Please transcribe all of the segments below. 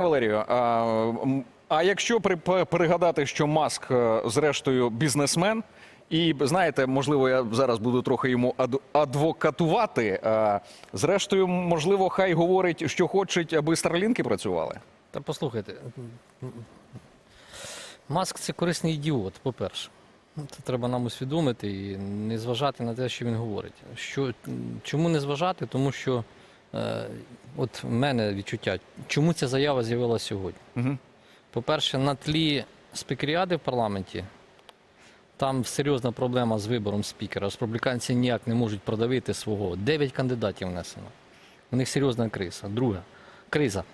Валерію, а, якщо при, пригадати, що Маск, е, зрештою, бізнесмен, і знаєте, можливо, я зараз буду трохи йому адвокатувати. а, Зрештою, можливо, хай говорить, що хоче, аби старлінки працювали. Та послухайте, Маск це корисний ідіот, по-перше. Ну, Це треба нам усвідомити і не зважати на те, що він говорить. Що, чому не зважати? Тому що е, от в мене відчуття, чому ця заява з'явилася сьогодні? Угу. По-перше, на тлі спікеріади в парламенті там серйозна проблема з вибором спікера. Республіканці ніяк не можуть продавити свого. Дев'ять кандидатів внесено. У них серйозна криза. Друга криза.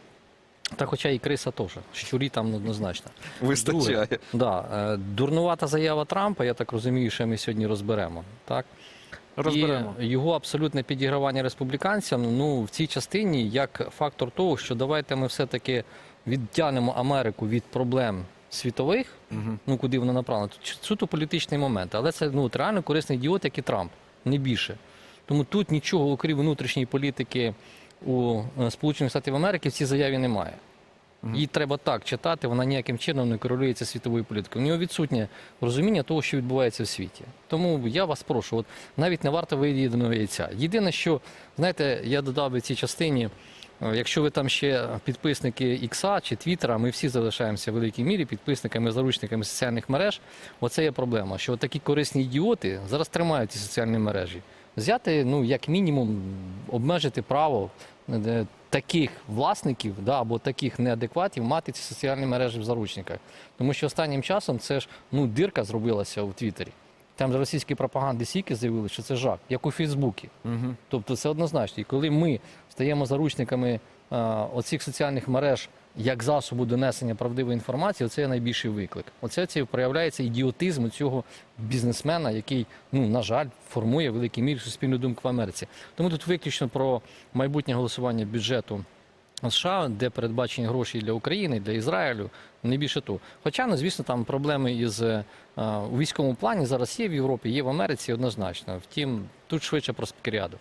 Та хоча і криса теж. Щурі там однозначно. Вистачає. Друге, да, е, дурнувата заява Трампа, я так розумію, що ми сьогодні розберемо. Так? Розберемо. І його абсолютне підігравання республіканцям ну, в цій частині як фактор того, що давайте ми все-таки відтягнемо Америку від проблем світових, Мгм. ну куди вона направлена. Тут суто політичний момент. Але це ну, от реально корисний ідіот, як і Трамп, не більше. Тому тут нічого, окрім внутрішньої політики у е, Сполучених Штатів Америки в цій заяві немає. Її треба так читати, вона ніяким чином не корелюється світовою політикою. У нього відсутнє розуміння того, що відбувається в світі. Тому я вас прошу, от навіть не варто виїденого яйця. Єдине, що знаєте, я додав би цій частині. е, Якщо ви там ще підписники Ікса чи Твіттера, ми всі залишаємося в великій мірі підписниками, заручниками соціальних мереж. Оце є проблема. Що такі корисні ідіоти зараз тримають ці соціальні мережі. Взяти, ну як мінімум, обмежити право е, таких власників да, або таких неадекватів мати ці соціальні мережі в заручниках. Тому що останнім часом це ж ну дирка зробилася у Твіттері. Там ж російські пропаганди сіки заявили, що це жах, як у Фейсбуці. Угу. Тобто це однозначно. І коли ми стаємо заручниками оцих соціальних мереж як засобу донесення правдивої інформації, це найбільший виклик. Оце це проявляється ідіотизм цього бізнесмена, який, ну на жаль, формує в великій мірі суспільну думку в Америці. Тому тут виключно про майбутнє голосування бюджету. США, де передбачені гроші для України, для Ізраїлю, не більше того. Хоча, ну, звісно, там проблеми із е, у військовому плані зараз є в Європі, є в Америці однозначно. Втім, тут швидше про спікеріаду.